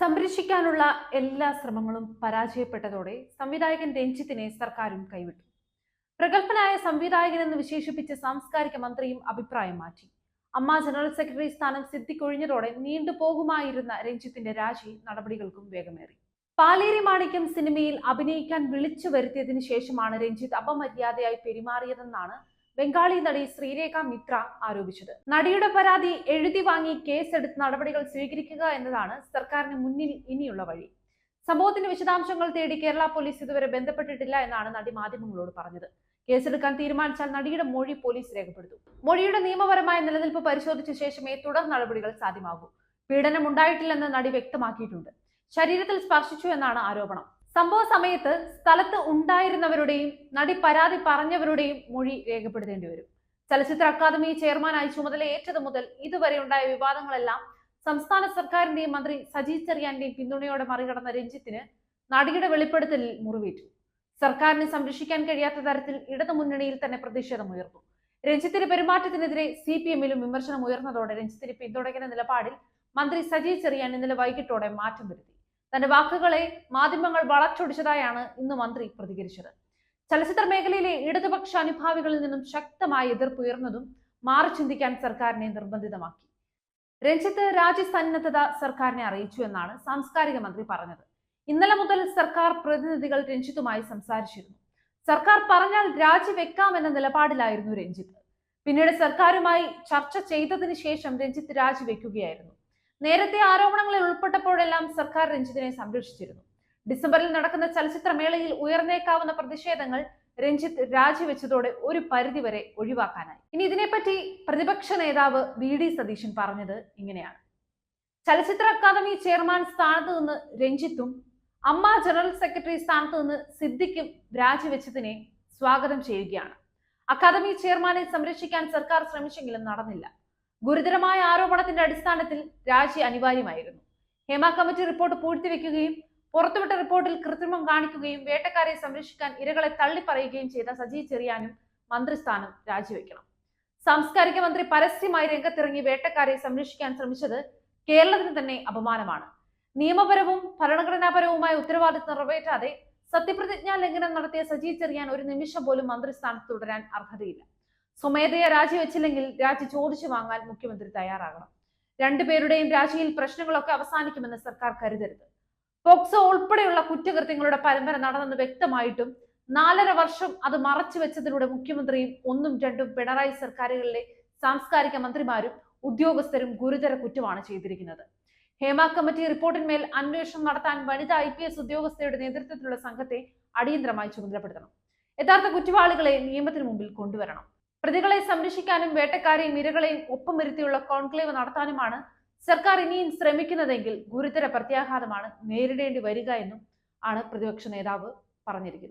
സംരക്ഷിക്കാനുള്ള എല്ലാ ശ്രമങ്ങളും പരാജയപ്പെട്ടതോടെ സംവിധായകൻ രഞ്ജിത്തിനെ സർക്കാരും കൈവിട്ടു. പ്രഗത്ഭനായ സംവിധായകൻ എന്ന് വിശേഷിപ്പിച്ച സാംസ്കാരിക മന്ത്രിയും അഭിപ്രായം മാറ്റി. അമ്മ ജനറൽ സെക്രട്ടറി സ്ഥാനം സിദ്ധിക്കൊഴിഞ്ഞതോടെ നീണ്ടുപോകുമായിരുന്ന രഞ്ജിത്തിന്റെ രാജി നടപടികൾക്കും വേഗമേറി. പാലേരി മാണിക്യം സിനിമയിൽ അഭിനയിക്കാൻ വിളിച്ചു വരുത്തിയതിനു ശേഷമാണ് രഞ്ജിത്ത് അപമര്യാദയായി പെരുമാറിയതെന്നാണ് ബംഗാളി നടി ശ്രീരേഖ മിത്ര ആരോപിച്ചത്. നടിയുടെ പരാതി എഴുതി വാങ്ങി കേസെടുത്ത് നടപടികൾ സ്വീകരിക്കുക എന്നതാണ് സർക്കാരിന് മുന്നിൽ ഇനിയുള്ള വഴി. സംഭവത്തിന്റെ വിശദാംശങ്ങൾ തേടി കേരള പോലീസ് ഇതുവരെ ബന്ധപ്പെട്ടിട്ടില്ല എന്നാണ് നടി മാധ്യമങ്ങളോട് പറഞ്ഞത്. കേസെടുക്കാൻ തീരുമാനിച്ചാൽ നടിയുടെ മൊഴി പോലീസ് രേഖപ്പെടുത്തും. മൊഴിയുടെ നിയമപരമായ നിലനിൽപ്പ് പരിശോധിച്ച ശേഷമേ തുടർ നടപടികൾ സാധ്യമാകൂ. പീഡനം ഉണ്ടായിട്ടില്ലെന്ന് നടി വ്യക്തമാക്കിയിട്ടുണ്ട്. ശരീരത്തിൽ സ്പർശിച്ചു എന്നാണ് ആരോപണം. സംഭവ സമയത്ത് സ്ഥലത്ത് ഉണ്ടായിരുന്നവരുടെയും നടി പരാതി പറഞ്ഞവരുടെയും മൊഴി രേഖപ്പെടുത്തേണ്ടി വരും. ചലച്ചിത്ര അക്കാദമി ചെയർമാനായി ചുമതലയേറ്റത് മുതൽ ഇതുവരെ ഉണ്ടായ വിവാദങ്ങളെല്ലാം സംസ്ഥാന സർക്കാരിന്റെയും മന്ത്രി സജി ചെറിയാന്റെയും പിന്തുണയോടെ മറികടന്ന രഞ്ജിത്തിന് നടിയുടെ വെളിപ്പെടുത്തലിൽ മുറിവേറ്റു. സർക്കാരിനെ സംരക്ഷിക്കാൻ കഴിയാത്ത തരത്തിൽ ഇടതുമുന്നണിയിൽ തന്നെ പ്രതിഷേധമുയർന്നു രഞ്ജിത്തിന്റെ പെരുമാറ്റത്തിനെതിരെ സി പി എമ്മിലും വിമർശനം ഉയർന്നതോടെ രഞ്ജിത്തിനെ പിന്തുണയ്ക്കുന്ന നിലപാടിൽ മന്ത്രി സജി ചെറിയാൻ ഇന്നലെ വൈകിട്ടോടെ മാറ്റം വരുത്തി. തന്റെ വാക്കുകളെ മാധ്യമങ്ങൾ വളച്ചൊടിച്ചതായാണ് ഇന്ന് മന്ത്രി പ്രതികരിച്ചത്. ചലച്ചിത്ര മേഖലയിലെ ഇടതുപക്ഷ അനുഭാവികളിൽ നിന്നും ശക്തമായ എതിർപ്പ് ഉയർന്നതും മാറി ചിന്തിക്കാൻ സർക്കാരിനെ നിർബന്ധിതമാക്കി. രഞ്ജിത്ത് രാജ്യസന്നദ്ധത സർക്കാരിനെ അറിയിച്ചു എന്നാണ് സാംസ്കാരിക മന്ത്രി പറഞ്ഞത്. ഇന്നലെ മുതൽ സർക്കാർ പ്രതിനിധികൾ രഞ്ജിത്തുമായി സംസാരിച്ചിരുന്നു. സർക്കാർ പറഞ്ഞാൽ രാജിവെക്കാമെന്ന നിലപാടിലായിരുന്നു രഞ്ജിത്ത്. പിന്നീട് സർക്കാരുമായി ചർച്ച ചെയ്തതിനു ശേഷം രഞ്ജിത്ത് രാജിവെക്കുകയായിരുന്നു നേരത്തെ ആരോപണങ്ങളിൽ ഉൾപ്പെട്ടപ്പോഴെല്ലാം സർക്കാർ രഞ്ജിത്തിനെ സംരക്ഷിച്ചിരുന്നു. ഡിസംബറിൽ നടക്കുന്ന ചലച്ചിത്രമേളയിൽ ഉയർന്നേക്കാവുന്ന പ്രതിഷേധങ്ങൾ രഞ്ജിത്ത് രാജിവെച്ചതോടെ ഒരു പരിധിവരെ ഒഴിവാക്കാനായി. ഇനി ഇതിനെപ്പറ്റി പ്രതിപക്ഷ നേതാവ് വി ഡി സതീശൻ പറഞ്ഞത് ഇങ്ങനെയാണ്. ചലച്ചിത്ര അക്കാദമി ചെയർമാൻ സ്ഥാനത്ത് നിന്ന് രഞ്ജിത്തും അമ്മ ജനറൽ സെക്രട്ടറി സ്ഥാനത്ത് നിന്ന് സിദ്ദിഖും രാജിവെച്ചതിനെ സ്വാഗതം ചെയ്യുകയാണ്. അക്കാദമി ചെയർമാനെ സംരക്ഷിക്കാൻ സർക്കാർ ശ്രമിച്ചെങ്കിലും നടന്നില്ല. ഗുരുതരമായ ആരോപണത്തിന്റെ അടിസ്ഥാനത്തിൽ രാജി അനിവാര്യമായിരുന്നു. ഹേമ കമ്മിറ്റി റിപ്പോർട്ട് പൂഴ്ത്തിവെക്കുകയും പുറത്തുവിട്ട റിപ്പോർട്ടിൽ കൃത്രിമം കാണിക്കുകയും വേട്ടക്കാരെ സംരക്ഷിക്കാൻ ഇരകളെ തള്ളിപ്പറയുകയും ചെയ്ത സജി ചെറിയാനും മന്ത്രിസ്ഥാനം രാജിവെക്കണം. സാംസ്കാരിക മന്ത്രി പരസ്യമായി രംഗത്തിറങ്ങി വേട്ടക്കാരെ സംരക്ഷിക്കാൻ ശ്രമിച്ചത് കേരളത്തിന് തന്നെ അപമാനമാണ്. നിയമപരവും ഭരണഘടനാപരവുമായ ഉത്തരവാദിത്വം നിറവേറ്റാതെ സത്യപ്രതിജ്ഞാ ലംഘനം നടത്തിയ സജി ചെറിയാൻ ഒരു നിമിഷം പോലും മന്ത്രിസ്ഥാനത്ത് തുടരാൻ അർഹതയില്ല. സ്വമേധയ രാജിവെച്ചില്ലെങ്കിൽ രാജി ചോദിച്ചു വാങ്ങാൻ മുഖ്യമന്ത്രി തയ്യാറാകണം. രണ്ടുപേരുടെയും രാജിയിൽ പ്രശ്നങ്ങളൊക്കെ അവസാനിക്കുമെന്ന് സർക്കാർ കരുതരുത്. പോക്സോ ഉൾപ്പെടെയുള്ള കുറ്റകൃത്യങ്ങളുടെ പരമ്പര നടന്നെന്ന് വ്യക്തമായിട്ടും നാലര വർഷം അത് മറച്ചു വെച്ചതിലൂടെ മുഖ്യമന്ത്രിയും ഒന്നും രണ്ടും പിണറായി സർക്കാരുകളിലെ സാംസ്കാരിക മന്ത്രിമാരും ഉദ്യോഗസ്ഥരും ഗുരുതര കുറ്റമാണ് ചെയ്തിരിക്കുന്നത്. ഹേമ കമ്മിറ്റി റിപ്പോർട്ടിന്മേൽ അന്വേഷണം നടത്താൻ വനിതാ ഐ പി എസ് ഉദ്യോഗസ്ഥയുടെ നേതൃത്വത്തിലുള്ള സംഘത്തെ അടിയന്തരമായി ചുമതലപ്പെടുത്തണം. യഥാർത്ഥ കുറ്റവാളികളെ നിയമത്തിന് മുമ്പിൽ കൊണ്ടുവരണം. പ്രതികളെ സംരക്ഷിക്കാനും വേട്ടക്കാരെയും ഇരകളെയും ഒപ്പമിരുത്തിയുള്ള കോൺക്ലേവ് നടത്താനുമാണ് സർക്കാർ ഇനിയും ശ്രമിക്കുന്നതെങ്കിൽ ഗുരുതര പ്രത്യാഘാതമാണ് നേരിടേണ്ടി വരിക എന്നും ആണ് പ്രതിപക്ഷ നേതാവ് പറഞ്ഞിരിക്കുന്നത്.